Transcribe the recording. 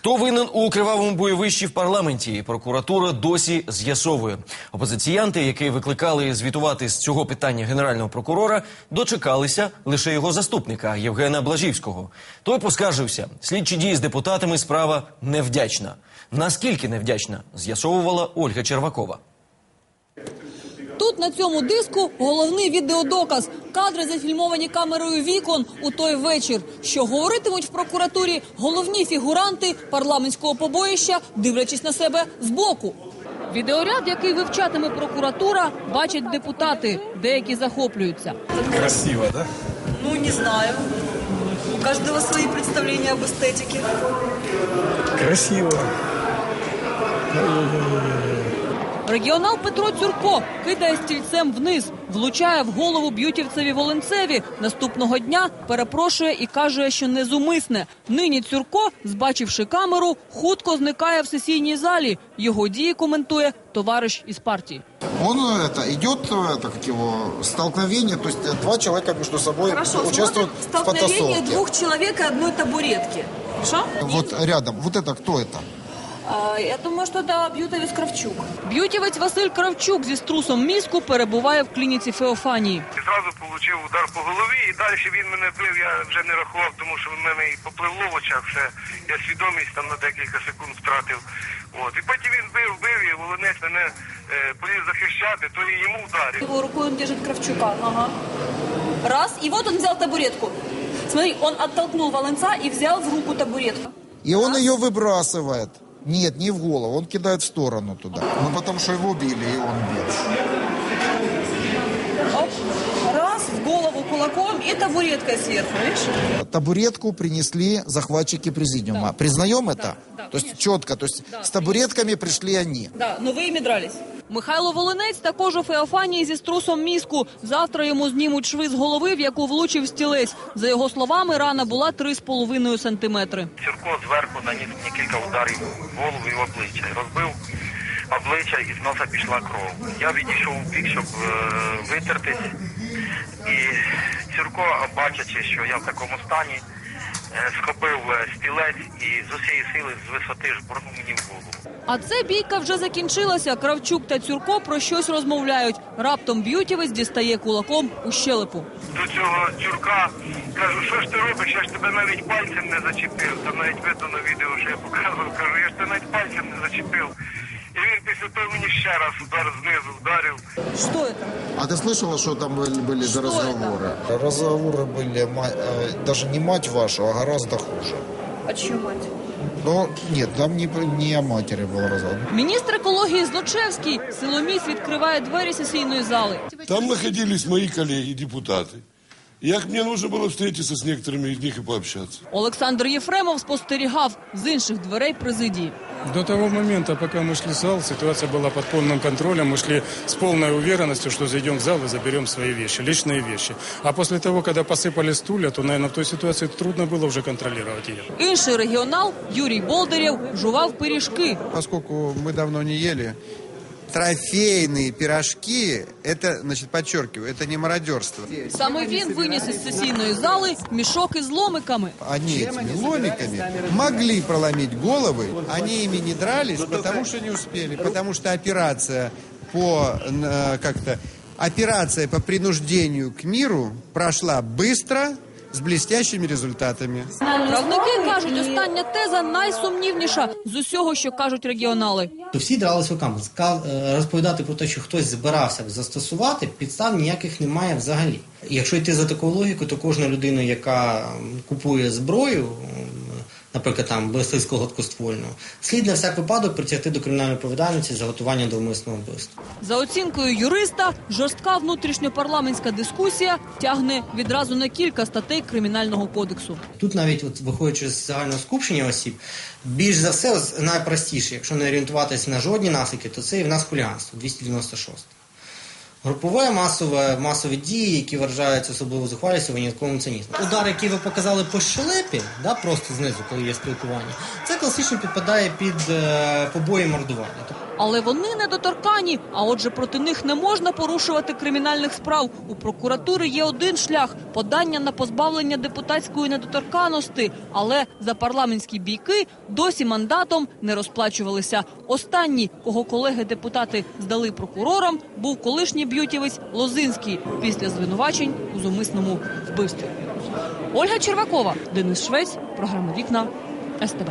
Хто винен у кривавому бойовищі в парламенті? Прокуратура досі з'ясовує. Опозиціянти, які викликали звітувати з цього питання генерального прокурора, дочекалися лише його заступника Євгена Блажівського. Той поскаржився. Слідчі дії з депутатами справа невдячна. Наскільки невдячна, з'ясовувала Ольга Червакова. Тут на цьому диску головний відеодоказ. Кадри зафільмовані камерою вікон у той вечір. Що говоритимуть в прокуратурі головні фігуранти парламентського побоїща, дивлячись на себе збоку. Відеоряд, який вивчатиме прокуратура, бачать депутати. Деякі захоплюються. Красиво, да? Ну, не знаю. У каждого свои представления об эстетике. Красиво. Регіонал Петро Цюрко кидає стільцем вниз, влучає в голову б'ютівцеві Волонцеві. Наступного дня перепрошує і каже, що не зумисне. Нині Цюрко, збачивши камеру, хутко зникає в сесійній залі. Його дії коментує товариш із партії. Он это идет это как его столкновение, то есть э, два человека между собой Хорошо, участвуют смотрим в столкновение потасовке. двух человек и одной табуретки. Что? Вот рядом. Вот это кто это? я думаю, что это Бьютовец Кравчук. Б'ютівець Василь Кравчук зі струсом мізку перебуває в клініці Феофанії. І зразу отримав удар по голові, і далі він мене бив, я вже не рахував, тому що в мене і попливло в очах все. Я свідомість там на декілька секунд втратив. От. І потім він бив, бив, і волонець мене е, поліз захищати, то і йому ударив. Его рукой он держит Кравчука. Ага. Раз, и вот он взял табуретку. Смотри, он оттолкнул Волонца и взял в руку табуретку. И он ее выбрасывает. Нет, не в голову, он кидает в сторону туда. Ну потому что его били, и он бил. Оп. Раз, в голову кулаком и табуреткой сверху, видишь? Табуретку принесли захватчики президиума. Признаем это? да, то есть четко, то есть с табуретками пришли они. Да, но вы ими дрались. Михайло Волинець також у Феофанії зі струсом мізку. Завтра йому знімуть шви з голови, в яку влучив стілець. За його словами, рана була 3,5 сантиметри. Сірко зверху наніс кілька ударів в голову і в обличчя. Розбив обличчя і з носа пішла кров. Я відійшов у бік, щоб е, витертись. І Сірко, бачачи, що я в такому стані, схопив е, стілець і з усієї сили з висоти жбурнув мені в голову. А це бійка вже закінчилася. Кравчук та Цюрко про щось розмовляють. Раптом б'ютівець дістає кулаком у щелепу. До цього тюрка кажу, що ж ти робиш? Я ж тебе навіть пальцем не зачепив. Там навіть видно на відео, що я показував. Кажу, я ж тебе навіть пальцем не зачепив І він після того мені ще раз удар знизу вдарив. Что это? А ты слышала, что там были, были за Что разговоры? Разговоры были ма- э, даже не мать вашу, а гораздо хуже. А чью мать? Но нет, там не, не о матери был разговор. Міністр екології Злочевський силоміць відкриває двері сесійної зали. Там находились мои коллеги, депутаты. Як мне нужно было встретиться с некоторыми из них и пообщаться. Олександр Єфремов спостерігав з інших дверей президії. До того момента, пока мы шли в зал, ситуация была под полным контролем. Мы шли с полной уверенностью, что зайдем в зал и заберем свои вещи, личные вещи. А после того, когда посыпали стулья, то, наверное, в той ситуации трудно было уже контролировать ее. Інший регіонал Юрій Болдирєв жував пиріжки. поскольку мы давно не ели, трофейные пирожки, это, значит, подчеркиваю, это не мародерство. Саме він виніс із сесійної зали мішок із ломиками. Они этими ломиками могли проломить головы, они ими не дрались, потому что не успели, потому что операция по, э, как-то, операция по принуждению к миру прошла быстро, с блістящими результатами. Правники кажуть, остання теза найсумнівніша з усього, що кажуть регіонали. То всі дрались руками. Е, Розповідати про те, що хтось збирався б застосувати, підстав ніяких немає взагалі. Якщо йти за такою логікою, то кожна людина, яка купує зброю, наприклад, там мисливського гладкоствольного, слід на всяк випадок притягти до кримінальної відповідальності за готування до вмисного вбивства. За оцінкою юриста, жорстка внутрішньопарламентська дискусія тягне відразу на кілька статей кримінального кодексу. Тут навіть от виходячи з загального скупчення осіб, більш за все найпростіше, якщо не орієнтуватися на жодні наслідки, то це і в нас хуліганство 296. Групове масове масові дії, які виражаються особливо зухвалістю, винятковим цинізмом. Удар, який ви показали по щелепі, да, просто знизу, коли є спілкування, це класично підпадає під е, побої мордування. Але вони недоторкані, а отже, проти них не можна порушувати кримінальних справ. У прокуратури є один шлях подання на позбавлення депутатської недоторканості. Але за парламентські бійки досі мандатом не розплачувалися. Останній, кого колеги-депутати здали прокурорам, був колишній б'ютівець Лозинський після звинувачень у зумисному вбивстві. Ольга Червакова, Денис Швець, програма Вікна СТБ.